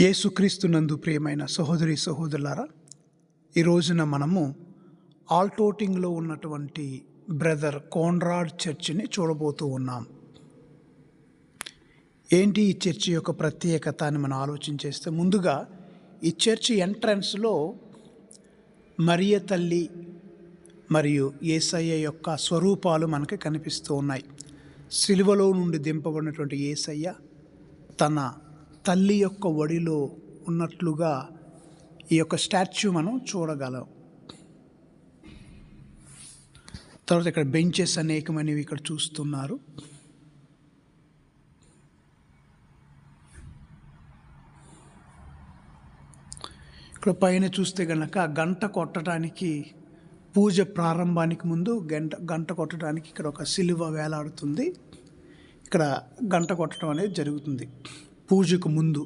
యేసుక్రీస్తునందు ప్రియమైన సహోదరి సహోదరులారా ఈ రోజున మనము ఆల్టోటింగ్లో ఉన్నటువంటి బ్రదర్ కోన్రాడ్ చర్చిని చూడబోతూ ఉన్నాం. ఏంటి ఈ చర్చి యొక్క ప్రత్యేకత అని మనం ఆలోచించేస్తే ముందుగా ఈ చర్చి ఎంట్రన్స్లో మరియ తల్లి మరియు ఏసయ్య యొక్క స్వరూపాలు మనకి కనిపిస్తూ ఉన్నాయి. సిలువలో నుండి దింపబడినటువంటి ఏసయ్య తన తల్లి యొక్క ఒడిలో ఉన్నట్లుగా ఈ యొక్క స్టాచ్యూ మనం చూడగలం. తర్వాత ఇక్కడ బెంచెస్ అనేకమైనవి ఇక్కడ చూస్తున్నారు. ఇక్కడ పైన చూస్తే కనుక గంట కొట్టడానికి పూజ ప్రారంభానికి ముందు గంట గంట కొట్టడానికి ఇక్కడ ఒక సిలువ వేలాడుతుంది. ఇక్కడ గంట కొట్టడం అనేది జరుగుతుంది. పూజకు ముందు.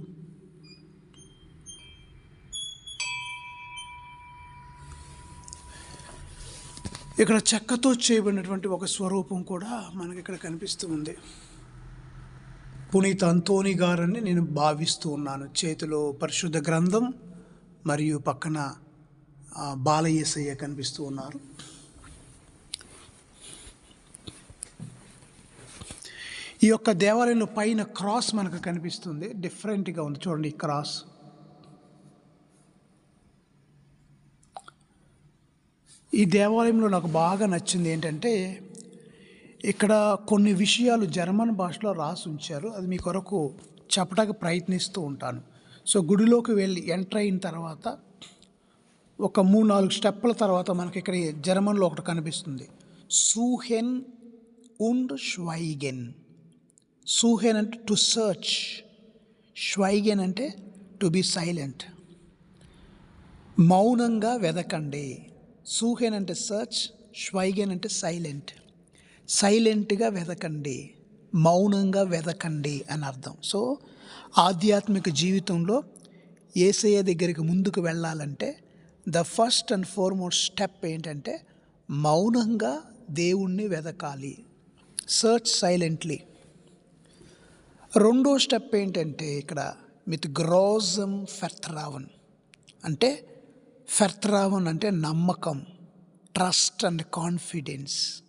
ఇక్కడ చెక్కతో చేయబడినటువంటి ఒక స్వరూపం కూడా మనకి ఇక్కడ కనిపిస్తూ ఉంది. పునీత అంతోని గారని నేను భావిస్తూ ఉన్నాను. చేతిలో పరిశుద్ధ గ్రంథం మరియు పక్కన ఆ, బాలయేసయ్య కనిపిస్తూ ఉన్నారు. ఈ యొక్క దేవాలయంలో పైన క్రాస్ మనకు కనిపిస్తుంది. డిఫరెంట్గా ఉంది. చూడండి ఈ క్రాస్. ఈ దేవాలయంలో నాకు బాగా నచ్చింది ఏంటంటే ఇక్కడ కొన్ని విషయాలు జర్మన్ భాషలో రాసి ఉంచారు. అది మీ కొరకు చెప్పడానికి ప్రయత్నిస్తూ ఉంటాను. సో గుడిలోకి వెళ్ళి ఎంటర్ అయిన తర్వాత ఒక మూడు నాలుగు స్టెప్పుల తర్వాత మనకి ఇక్కడ ఈ జర్మన్లో ఒకటి కనిపిస్తుంది. సూహెన్ ఉండ్ షవైగెన్ సూహెన్ అంటే టు సర్చ్ ష్వైగెన్ అంటే టు బి సైలెంట్ మౌనంగా వెదకండి. సూహెన్ అంటే సర్చ్ ష్వైగెన్ అంటే సైలెంట్ సైలెంట్గా వెదకండి. మౌనంగా వెదకండి అని అర్థం. సో ఆధ్యాత్మిక జీవితంలో ఏసయ్య దగ్గరికి ముందుకు వెళ్ళాలంటే the first and foremost step ఏంటంటే మౌనంగా దేవుణ్ణి వెదకాలి. సర్చ్ సైలెంట్లీ రెండో స్టెప్ ఏంటంటే ఇక్కడ మిత్ గ్రోజం ఫెర్త్రావన్. అంటే ఫెర్త్రావన్ అంటే నమ్మకం ట్రస్ట్ అండ్ కాన్ఫిడెన్స్.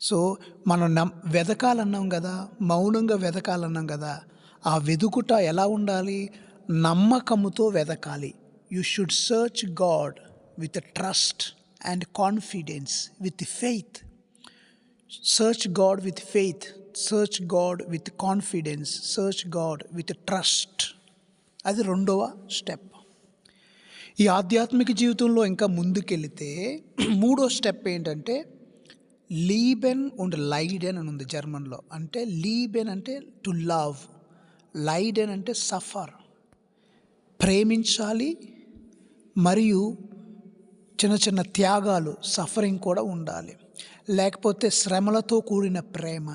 సో మనం నమ్ వెదకాలన్నాం కదా మౌనంగా వెదకాలన్నాం కదా ఆ వెదుకుట ఎలా ఉండాలి? నమ్మకముతో వెదకాలి. You should search God with trust and confidence with faith search God with faith search God with confidence search God with trust అది రెండవ స్టెప్ ఈ ఆధ్యాత్మిక జీవితంలో ఇంకా ముందుకెళితే మూడో స్టెప్ ఏంటంటే లీబెన్ అండ్ లైడెన్ అని ఉంది జర్మన్లో. అంటే లీబెన్ అంటే టు లవ్ లైడెన్ అంటే సఫర్ ప్రేమించాలి మరియు చిన్న చిన్న త్యాగాలు సఫరింగ్ కూడా ఉండాలి. లేకపోతే శ్రమలతో కూడిన ప్రేమ.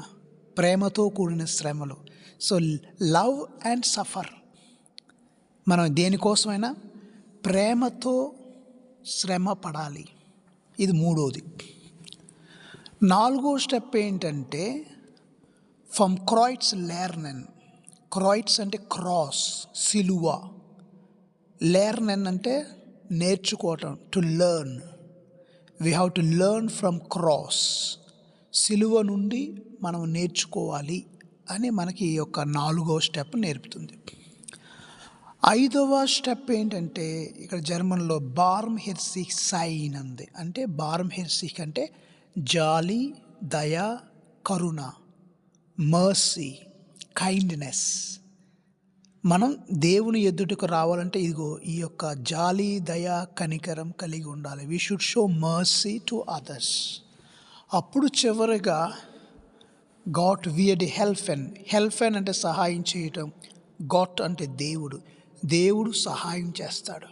ప్రేమతో కూడిన శ్రమలు. సో లవ్ అండ్ సఫర్ మనం దేనికోసమైనా ప్రేమతో శ్రమ పడాలి. ఇది మూడోది. నాలుగో స్టెప్ ఏంటంటే ఫ్రమ్ క్రాయిట్స్ లేర్నెన్ క్రాయిట్స్ అంటే క్రాస్ సిలువ. లేర్నెన్ అంటే నేర్చుకోవటం to learn we have to learn from cross సిలువ నుండి మనం నేర్చుకోవాలి అని మనకి ఈ యొక్క నాలుగవ స్టెప్ నేర్పుతుంది. ఐదవ స్టెప్ ఏంటంటే ఇక్కడ జర్మన్లో బార్మ్ హెర్సిక్ సైన్ అంది. అంటే బార్మ్ హెర్సిక్ అంటే జాలి దయ కరుణ మర్సీ కైండ్నెస్ మనం దేవుని ఎదుటకు రావాలంటే ఇదిగో ఈ యొక్క జాలి దయ కనికరం కలిగి ఉండాలి. We should show mercy to others అప్పుడు చివరిగా గాట్ వియడ్ హెల్ఫెన్. హెల్ఫెన్ అంటే సహాయం చేయటం. గాట్ అంటే దేవుడు. దేవుడు సహాయం చేస్తాడు.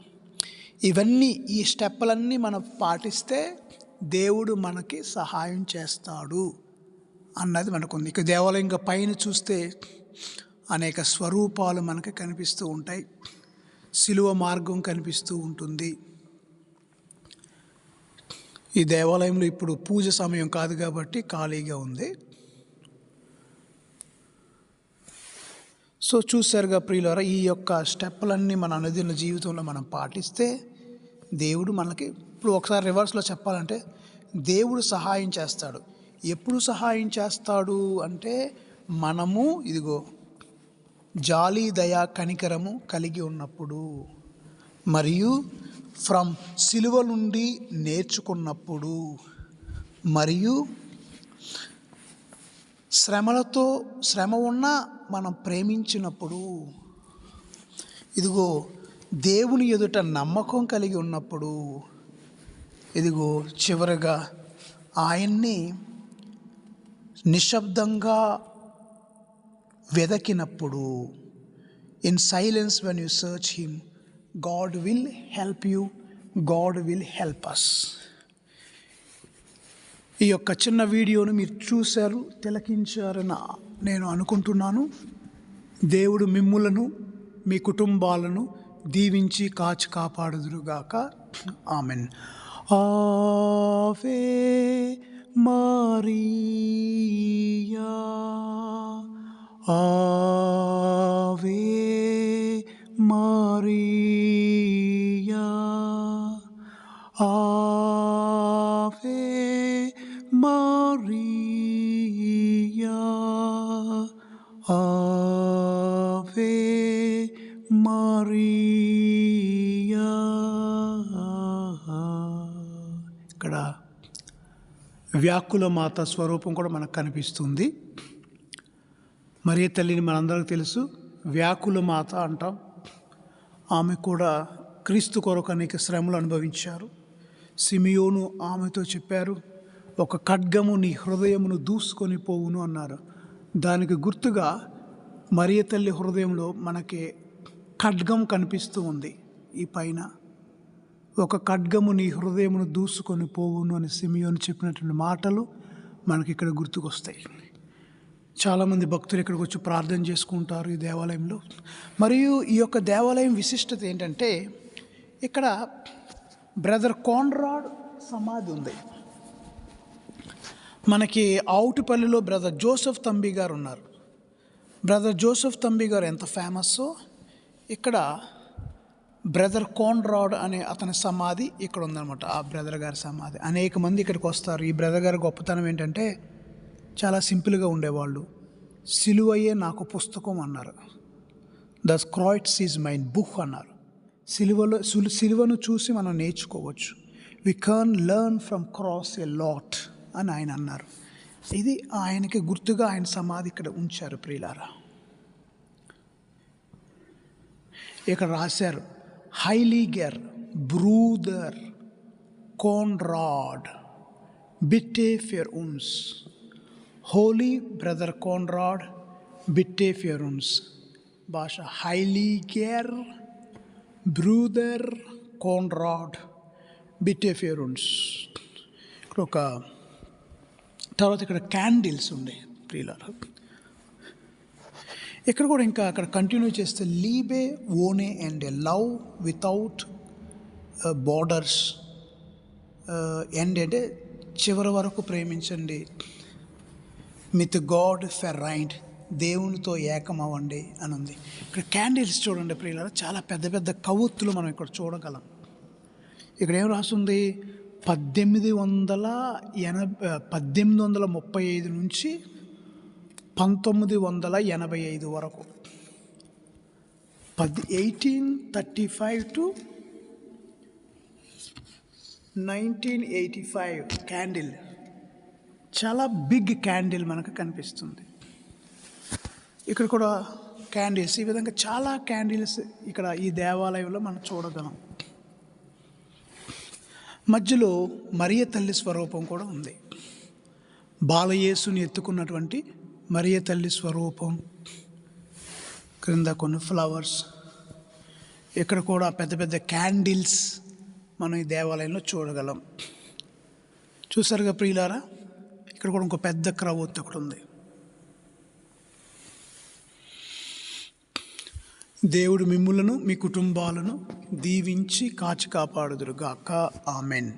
ఇవన్నీ ఈ స్టెప్పులన్నీ మనం పాటిస్తే దేవుడు మనకి సహాయం చేస్తాడు అన్నది మనకు ఉంది ఇక దేవాలయం ఇంకా పైన చూస్తే అనేక స్వరూపాలు మనకి కనిపిస్తూ ఉంటాయి. సిలువ మార్గం కనిపిస్తూ ఉంటుంది. ఈ దేవాలయంలో ఇప్పుడు పూజ సమయం కాదు కాబట్టి ఖాళీగా ఉంది. సో చూసారుగా ప్రియులారా ఈ యొక్క స్టెప్పులన్నీ మన అనుదిన జీవితంలో మనం పాటిస్తే దేవుడు మనకి ఇప్పుడు ఒకసారి రివర్స్లో చెప్పాలంటే దేవుడు సహాయం చేస్తాడు. ఎప్పుడు సహాయం చేస్తాడు అంటే మనము ఇదిగో జాలి దయ కనికరము కలిగి ఉన్నప్పుడు. మరియు ఫ్రమ్ సిలువ నుండి నేర్చుకున్నప్పుడు మరియు శ్రమలతో శ్రమ ఉన్నా మనం ప్రేమించినప్పుడు ఇదిగో దేవుని ఎదుట నమ్మకం కలిగి ఉన్నప్పుడు ఇదిగో చివరగా ఆయన్ని నిశ్శబ్దంగా వెదకినప్పుడు in silence when you search him God will help you God will help us ఈ యొక్క చిన్న వీడియోను మీరు చూశారు తిలకించారని నేను అనుకుంటున్నాను. దేవుడు మిమ్ములను మీ కుటుంబాలను దీవించి కాచి కాపాడుదురుగాక. ఆమెన్. ఆఫే మారియా. ఆ Ave మారియా ఇక్కడ వ్యాకుల మాత స్వరూపం కూడా మనకు కనిపిస్తుంది. మరియ తల్లిని మనందరికీ తెలుసు వ్యాకుల మాత అంటాం. ఆమె కూడా క్రీస్తు కొరకు అనేక శ్రమలు అనుభవించారు. సిమియోను ఆమెతో చెప్పారు ఒక ఖడ్గము నీ హృదయమును దూసుకొని పోవును అన్నారు. దానికి గుర్తుగా మరియ తల్లి హృదయంలో మనకి ఖడ్గం కనిపిస్తూ ఉంది. ఈ పైన ఒక ఖడ్గము నీ హృదయమును దూసుకొని పోవును అని సిమియోని చెప్పినటువంటి మాటలు మనకి ఇక్కడ గుర్తుకొస్తాయి. చాలామంది భక్తులు ఇక్కడికి వచ్చి ప్రార్థన చేసుకుంటారు ఈ దేవాలయంలో. మరియు ఈ యొక్క దేవాలయం విశిష్టత ఏంటంటే ఇక్కడ బ్రదర్ కాన్రాడ్ సమాధి ఉంది. మనకి ఆవుటిపల్లిలో బ్రదర్ జోసెఫ్ తంబి గారు ఉన్నారు. బ్రదర్ జోసెఫ్ తంబి గారు ఎంత ఫేమస్సో ఇక్కడ బ్రదర్ కోన్రాడ్ అనే అతని సమాధి ఇక్కడ ఉందన్నమాట ఆ బ్రదర్ గారి సమాధి. అనేక మంది ఇక్కడికి వస్తారు. ఈ బ్రదర్ గారి గొప్పతనం ఏంటంటే చాలా సింపుల్గా ఉండేవాళ్ళు. సిలువయ్యే నాకు పుస్తకం అన్నారు. ద స్క్రాయిట్స్ ఈజ్ మైన్ బుక్ అన్నారు. సిలువలో సిలువను చూసి మనం నేర్చుకోవచ్చు. We can learn from cross a lot అని ఆయన అన్నారు. ఇది ఆయనకి గుర్తుగా ఆయన సమాధి ఇక్కడ ఉంచారు ప్రియులారా. ఇక్కడ రాశారు హైలీగర్ బ్రూదర్ కోన్రాడ్ బిట్టే ఫియర్ ఉన్స్. హోలీ బ్రదర్ కోన్రాడ్ బిట్టే ఫియర్ ఉన్స్. భాష హైలీగర్ బ్రూదర్ కోన్రాడ్ బిట్టే ఫియర్ ఉన్స్. ఇక్కడ ఒక తర్వాత ఇక్కడ క్యాండిల్స్ ఉండే ప్రియులారు. ఇక్కడ కూడా ఇంకా అక్కడ కంటిన్యూ చేస్తే లీబే ఓనే and a love without borders end అంటే చివరి వరకు ప్రేమించండి. మిత్ గాడ్ రైండ్ దేవునితో ఏకమవ్వండి అని ఉంది. ఇక్కడ క్యాండిల్స్ చూడండి ప్రియులారా చాలా పెద్ద పెద్ద కవుత్తులు మనం ఇక్కడ చూడగలం. ఇక్కడ ఏం రాస్తుంది? పద్దెనిమిది వందల ఎనభై పద్దెనిమిది వందల ముప్పై ఐదు నుంచి పంతొమ్మిది వందల ఎనభై ఐదు వరకు. పద్ eighteen thirty five to nineteen eighty five candle. చాలా బిగ్ క్యాండిల్ మనకు కనిపిస్తుంది. ఇక్కడ కూడా క్యాండిల్స్ ఈ విధంగా చాలా క్యాండిల్స్ ఇక్కడ ఈ దేవాలయంలో మనం చూడగలం. మధ్యలో మరియ తల్లి స్వరూపం కూడా ఉంది. బాలయేసుని ఎత్తుకున్నటువంటి మరియ తల్లి స్వరూపం క్రింద కొన్ని ఫ్లవర్స్ ఇక్కడ కూడా పెద్ద పెద్ద క్యాండిల్స్ మనం ఈ దేవాలయంలో చూడగలం. చూసారుగా ప్రియులారా? ఇక్కడ కూడా ఇంకో పెద్ద క్రౌత్ ఒకటి ఉంది. దేవుడు మిమ్ములను మీ కుటుంబాలను దీవించి కాచి కాపాడుదురుగాక. ఆమెన్.